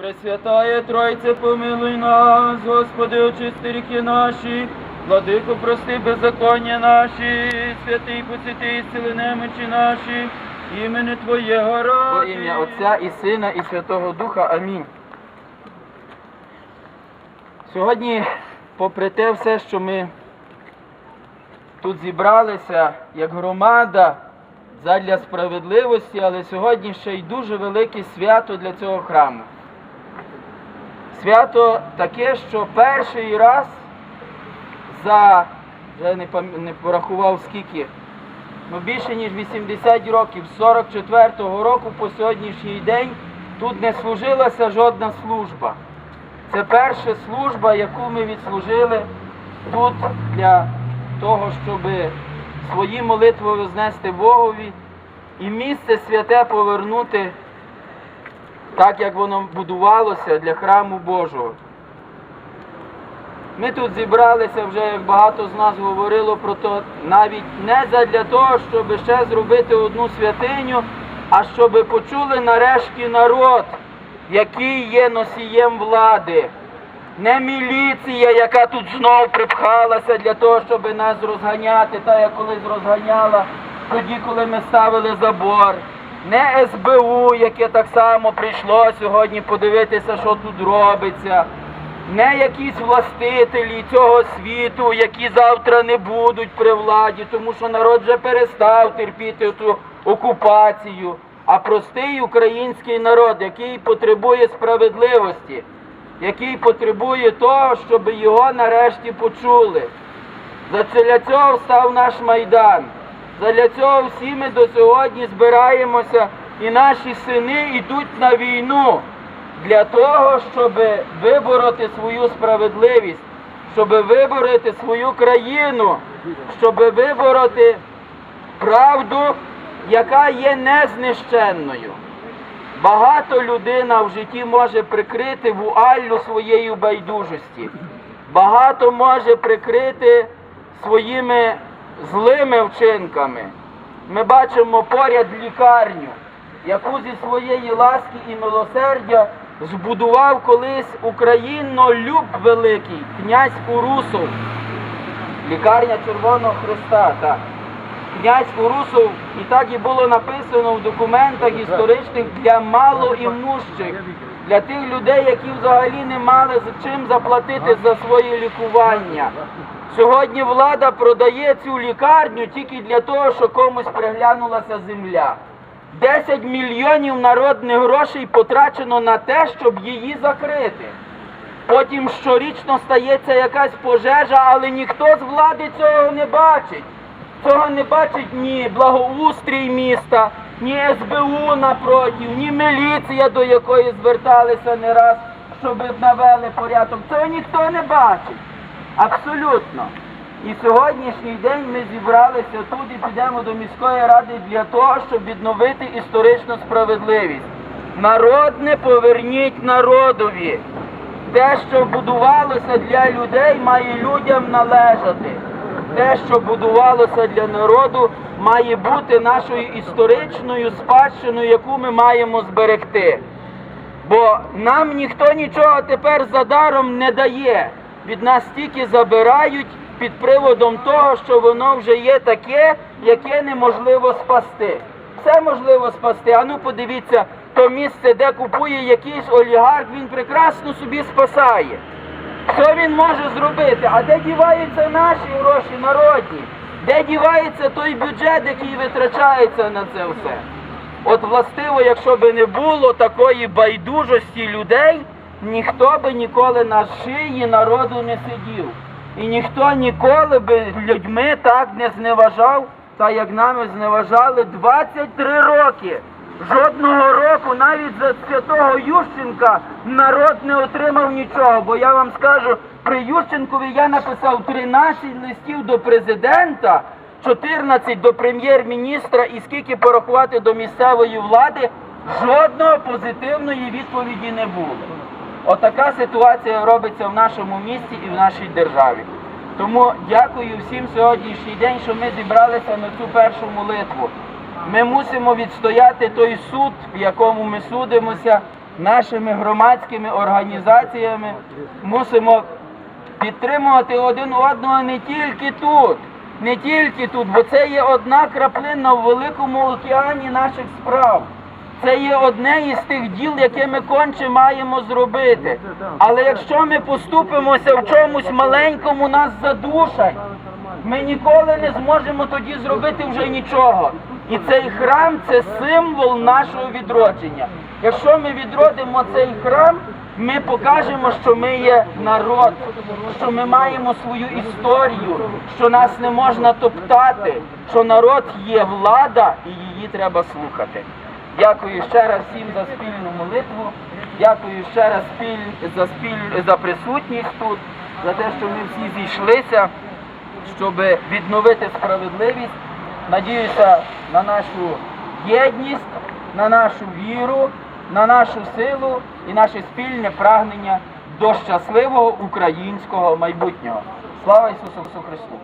Пресвятає Тройце, помилуй нас, Господи, очисти ріки наші, владико, прости беззаконня наші, святий посвяти, ісцели немочі наші, імени Твоєго Во ради. ім'я Отця і Сина і Святого Духа. Амінь. Сьогодні, попри те все, що ми тут зібралися як громада задля справедливості, але сьогодні ще й дуже велике свято для цього храму. Свято таке, що перший раз за, вже не, пам- не порахував скільки, ну більше ніж 80 років, з 44-го року по сьогоднішній день тут не служилася жодна служба. Це перша служба, яку ми відслужили тут для того, щоб свої молитви вознести Богові і місце святе повернути так, як воно будувалося для храму Божого. Ми тут зібралися вже, як багато з нас говорило про то, навіть не задля того, щоб ще зробити одну святиню, а щоб почули нарешті народ, який є носієм влади. Не міліція, яка тут знов припхалася для того, щоб нас розганяти, та як колись розганяла тоді, коли ми ставили забор. Не СБУ, яке так само прийшло сьогодні подивитися, що тут робиться не якісь властителі цього світу, які завтра не будуть при владі, тому що народ вже перестав терпіти цю окупацію, а простий український народ, який потребує справедливості, який потребує того, щоб його нарешті почули. Для цього став наш майдан. Для цього всі ми до сьогодні збираємося, і наші сини йдуть на війну для того, щоб вибороти свою справедливість, щоб вибороти свою країну, щоб вибороти правду, яка є незнищенною. Багато людина в житті може прикрити вуаллю своєї байдужості. Багато може прикрити своїми злими вчинками. Ми бачимо поряд лікарню, яку зі своєї ласки і милосердя збудував колись українолюб великий, князь Урусов. Лікарня Червоного Христа, так. Князь Урусов, і так і було написано в документах історичних для малоімущих, для тих людей, які взагалі не мали чим заплатити за своє лікування. Сьогодні влада продає цю лікарню тільки для того, щоб комусь приглянулася земля. 10 мільйонів народних грошей потрачено на те, щоб її закрити. Потім щорічно стається якась пожежа, але ніхто з влади цього не бачить. Цього не бачить ні благоустрій міста, ні СБУ напротив, ні міліція, до якої зверталися не раз, щоб навели порядок. Цього ніхто не бачить. Абсолютно. І сьогоднішній день ми зібралися тут і підемо до міської ради для того, щоб відновити історичну справедливість. Народне поверніть народові. Те, що будувалося для людей, має людям належати. Те, що будувалося для народу, має бути нашою історичною спадщиною, яку ми маємо зберегти. Бо нам ніхто нічого тепер задаром не дає. Від нас тільки забирають під приводом того, що воно вже є таке, яке неможливо спасти. Все можливо спасти. А ну подивіться, то місце, де купує якийсь олігарх, він прекрасно собі спасає. Що він може зробити? А де діваються наші гроші народні? Де дівається той бюджет, який витрачається на це все? От властиво, якщо би не було такої байдужості людей, ніхто би ніколи на шиї народу не сидів. І ніхто ніколи би людьми так не зневажав, та як нами зневажали 23 роки. Жодного року навіть за святого Ющенка народ не отримав нічого. Бо я вам скажу, при Ющенкові я написав 13 листів до президента, 14 до прем'єр-міністра і скільки порахувати до місцевої влади, жодного позитивної відповіді не було. Отака ситуація робиться в нашому місті і в нашій державі. Тому дякую всім сьогоднішній день, що ми зібралися на цю першу молитву. Ми мусимо відстояти той суд, в якому ми судимося. нашими громадськими організаціями мусимо підтримувати один одного не тільки тут, не тільки тут, бо це є одна краплина в великому океані наших справ. Це є одне із тих діл, яке ми конче маємо зробити. Але якщо ми поступимося в чомусь маленькому, нас задушать. Ми ніколи не зможемо тоді зробити вже нічого. І цей храм це символ нашого відродження. Якщо ми відродимо цей храм, ми покажемо, що ми є народ, що ми маємо свою історію, що нас не можна топтати, що народ є влада і її треба слухати. Дякую ще раз всім за спільну молитву. Дякую ще раз спіль, за спіль за присутність тут, за те, що ми всі зійшлися, щоб відновити справедливість. Надіюся на нашу єдність, на нашу віру, на нашу силу і наше спільне прагнення до щасливого українського майбутнього. Слава Ісусу Христу!